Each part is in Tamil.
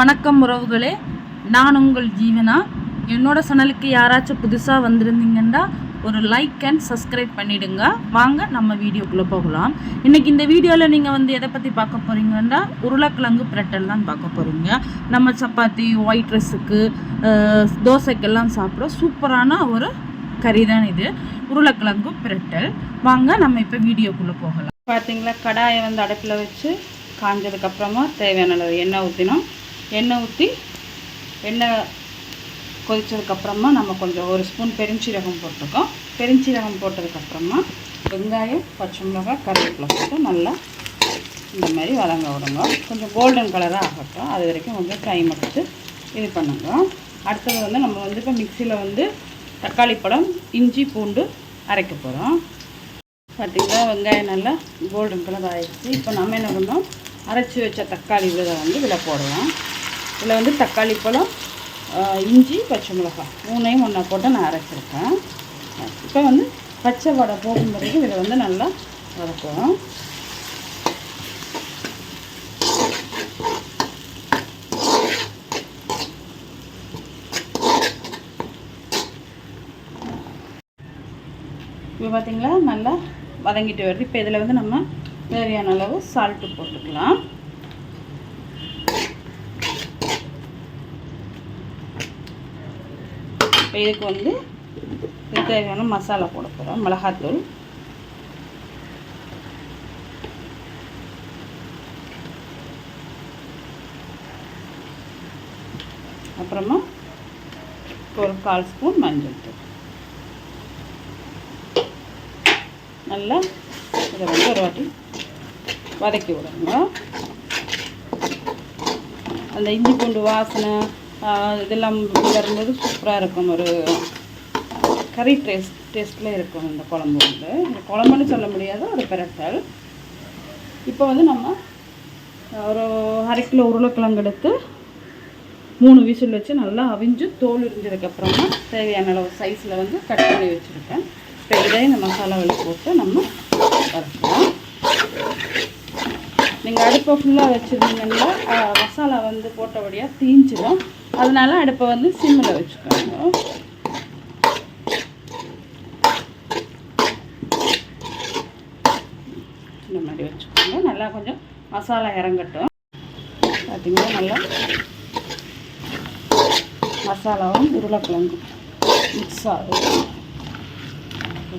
வணக்கம் உறவுகளே. நான் உங்கள் ஜீவனா? என்னோட சேனலுக்கு யாராச்சும் புதுசாக வந்திருந்தீங்கன்னா ஒரு லைக் அண்ட் சப்ஸ்கிரைப் பண்ணிவிடுங்க வாங்க நம்ம வீடியோக்குள்ளே போகலாம். இன்றைக்கி இந்த வீடியோவில் நீங்கள் வந்து எதை பற்றி பார்க்க போகிறீங்கன்னா உருளைக்கிழங்கு பிரட்டல் தான் பார்க்க போகிறீங்க நம்ம சப்பாத்தி ஒயிட் ரைஸுக்கு தோசைக்கெல்லாம் சாப்பிட சூப்பரான ஒரு கறி தான் இது. உருளைக்கிழங்கு பிரட்டல். வாங்க நம்ம இப்போ வீடியோக்குள்ளே போகலாம். பார்த்தீங்களா கடாயை வந்து அடுப்பில் வச்சு காஞ்சதுக்கப்புறமா தேவையான அளவு எண்ணெய் ஊற்றினோம் எண்ணெய் ஊற்றி எண்ணெய் கொதித்ததுக்கப்புறமா நம்ம கொஞ்சம் ஒரு ஸ்பூன் பெருஞ்சீரகம் போட்டிருக்கோம். பெருஞ்சீரகம் போட்டதுக்கப்புறமா வெங்காயம் பச்சை மிளகாய் கருவேப்பிலை போட்டு நல்லா இந்த மாதிரி வதங்க விடுங்க. கொஞ்சம் கோல்டன் கலராக ஆகட்டும். அது வரைக்கும் கொஞ்சம் டைம் எடுத்து இது பண்ணுங்க. அடுத்தது வந்து நம்ம வந்து இப்போ மிக்சியில் வந்து தக்காளி பழம் இஞ்சி பூண்டு அரைக்க போகிறோம் பார்த்திங்கன்னா வெங்காயம் நல்லா கோல்டன் கலர் ஆகிடுச்சு இப்போ நம்ம என்ன பண்ணோம்? அரைச்சி வச்ச தக்காளி இதை வந்து இதில் போடுவோம் இதில் வந்து தக்காளி பழம் இஞ்சி பச்சை மிளகாய். மூணையும் ஒன்றா போட்டு நான் அரைச்சிருக்கேன். இப்போ வந்து பச்சை வடை போகும் பிறகு இதை வந்து நல்லா வதக்குவோம். இப்போ பார்த்தீங்களா நல்லா வதங்கிட்டு வருது. இப்போ இதில் வந்து நம்ம தேவையான அளவு சால்ட்டு போட்டுக்கலாம். இப்போ இதுக்கு வந்து தேவையான மசாலா போட போகிறோம் மிளகாத்தூள். அப்புறமா ஒரு கால் ஸ்பூன் மஞ்சள் தூள். நல்லா இதை வந்து ஒரு வாட்டி வதக்கி விடுங்க அந்த இஞ்சி பூண்டு வாசனை இதெல்லாம் இருந்தது சூப்பராக இருக்கும். ஒரு கறி டேஸ்ட் டேஸ்ட்டில் இருக்கும் இந்த குழம்பு வந்து. இந்த குழம்புன்னு சொல்ல முடியாத ஒரு பிரட்டல். இப்போ வந்து நம்ம ஒரு அரை கிலோ உருளைக்கிழங்கு எடுத்து மூணு விசில் வச்சு நல்லா அவிஞ்சு தோல் உரிஞ்சதுக்கப்புறமா தேவையான அளவு சைஸில் வந்து கட் பண்ணி வச்சுருக்கேன். இப்போ இதையும் இந்த மசாலாவில் போட்டு நம்ம வறுக்கலாம். நீங்கள் அடுப்பை ஃபுல்லாக வச்சுருந்தீங்கன்னா மசாலா வந்து போட்டபடியாக தீஞ்சிடும். அதனால அடுப்பை வந்து சிம்மில் வச்சுக்கோங்க. இந்த மாதிரி வச்சுக்கோங்க. நல்லா கொஞ்சம் மசாலா இறங்கட்டும். பார்த்தீங்கன்னா நல்லா மசாலாவும் உருளைக்கிழங்கும் மிக்ஸ் ஆகுது.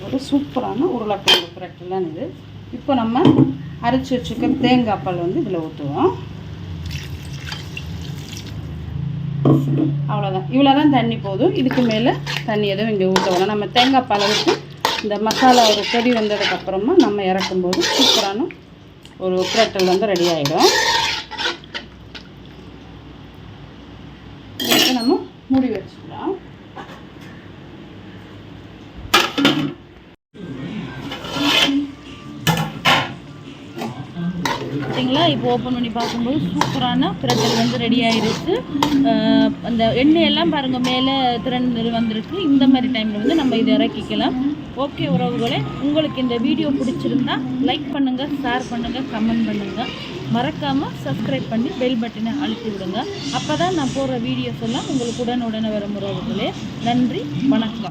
ஒரு சூப்பரான உருளைக்கிழங்கு பிரட்டெல்லாம் இது. இப்போ நம்ம அரைச்சி வச்சுக்க தேங்காய் பால் வந்து இதில் ஊற்றுவோம் அவ்வளோதான் இவ்வளோ தான் தண்ணி போதும். இதுக்கு மேலே தண்ணி எதுவும் இங்கே ஊற்ற வேணாம். நம்ம தேங்காய் பாலை இந்த மசாலா ஒரு கொடி வந்ததுக்கப்புறமா நம்ம இறக்கும்போது சூப்பரான ஒரு பிரட்டல் வந்து ரெடி ஆகிடும் இதுக்கு நம்ம மூடி வச்சுக்கலாம். பார்த்தீங்களா இப்போ ஓப்பன் பண்ணி பார்க்கும்போது சூப்பரான பிரட்டல் வந்து ரெடி ஆயிருச்சு. அந்த எண்ணெயெல்லாம் பாருங்கள் மேலே திறந்து வந்திருக்கு. இந்த மாதிரி டைமில் வந்து நம்ம இதை இறக்கிக்கலாம். ஓகே உறவுகளே உங்களுக்கு இந்த வீடியோ பிடிச்சிருந்தா லைக் பண்ணுங்கள் ஷேர் பண்ணுங்கள் கமெண்ட் பண்ணுங்கள் மறக்காமல் சப்ஸ்கிரைப் பண்ணி பெல் பட்டனை அழுத்தி விடுங்க. அப்போ தான் நான் போடுற வீடியோஸ் எல்லாம் உங்களுக்கு உடனுடனே வரும் உறவுகளே. நன்றி வணக்கம்.